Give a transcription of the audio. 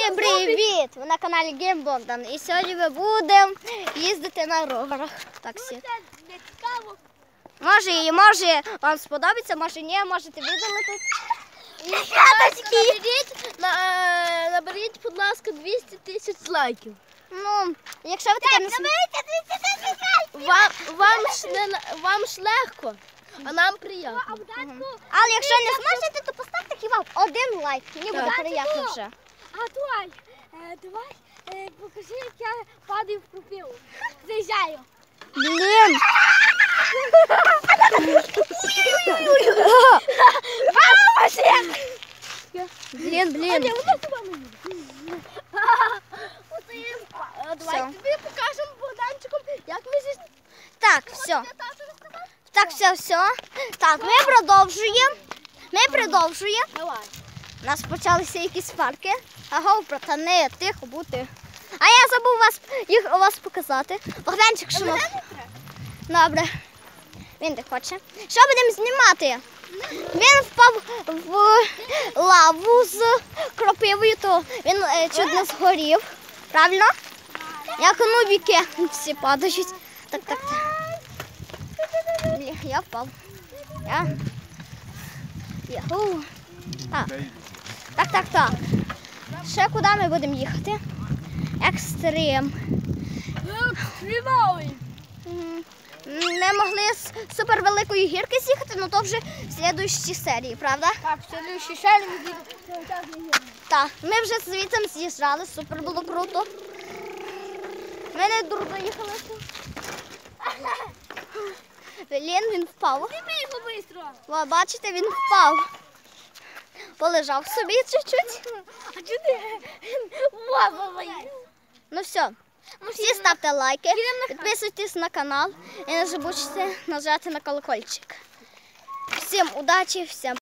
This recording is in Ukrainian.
Всім привіт! Ви на каналі Гейм Богдан. І сьогодні ми будемо їздити на роверах. Таксі. Може і може вам сподобається, може ні, можете видалити. Наберіть, на, е, наберіть, будь ласка, 200 тисяч лайків. Ну, якщо ви таке не Вам, вам, ж не, на- вам ж легко, а нам приємно. Але якщо не зможете, то поставте хіба один лайк. Мені буде приємно вже. А давай, е, давай, е, покажи, як я падаю в пропілу. Заїжджаю. Блін. Блін, блін. Оце е, Давай тобі покажемо Богданчиком, як ми зі Так, все. Так, все, все. Так, ми продовжуємо. Ми продовжуємо. Давай. У нас почалися якісь парки. Аго, братани, тихо бути. А я забув вас їх у вас показати. Богданчик, ми- Добре. Він так хоче. Що будемо знімати? Він впав в лаву з кропивою, то він е, чуть не згорів. Правильно? Як нубіки всі падають. Так, так, так. Я впав. Я. Яху. А. Так, так, так. Ще куди ми будемо їхати? Екстрим. М, Ми могли з супервеликої гірки з'їхати, але то вже в слідуючій серії, правда? Так, следующий шель ми будемо. Так, ми вже звідти з'їжджали, супер було круто. Ми не дурно їхали. Блін, він впав. О, бачите, він впав. Полежав собі чуть-чуть. А Ну все. Всі ставте лайки, підписуйтесь на канал і не забудьте нажати на колокольчик. Всім удачі, всім